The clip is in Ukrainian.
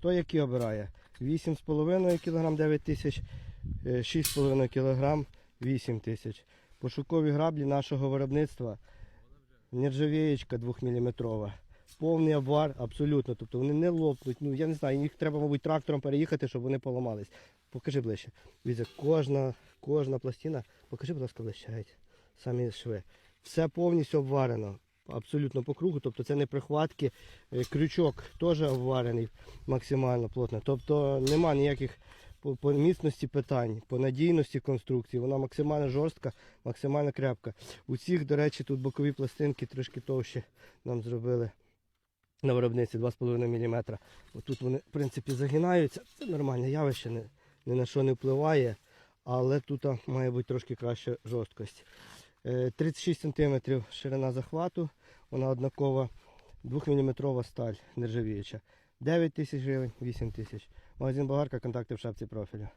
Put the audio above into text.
Хто які обирає? 8,5 кг 9 тисяч, е, 6,5 кг 8 тисяч. Пошукові граблі нашого виробництва. Нержавієчка 2-мм. Повний обвар, абсолютно. Тобто вони не лопнуть. Ну я не знаю, їх треба, мабуть, трактором переїхати, щоб вони поламались. Покажи ближче. Дивіться, кожна, кожна пластина. Покажи, будь ласка, ближче. Самі шви. Все повністю обварено. Абсолютно по кругу, тобто це не прихватки. Е, Крючок теж обварений максимально плотно. Тобто нема ніяких по, по міцності питань, по надійності конструкції. Вона максимально жорстка, максимально крепка. У цих, до речі, тут бокові пластинки трошки товщі нам зробили на виробниці 2,5 мм. Тут вони, в принципі, загинаються. Це нормальне явище, не, ні на що не впливає, але тут має бути трошки краща жорсткость. Е, 36 см ширина захвату, вона однакова, 2-мм сталь нержавіюча. 9 тисяч гривень, 8 тисяч. Магазин Болгарка, контакти в шапці профілю.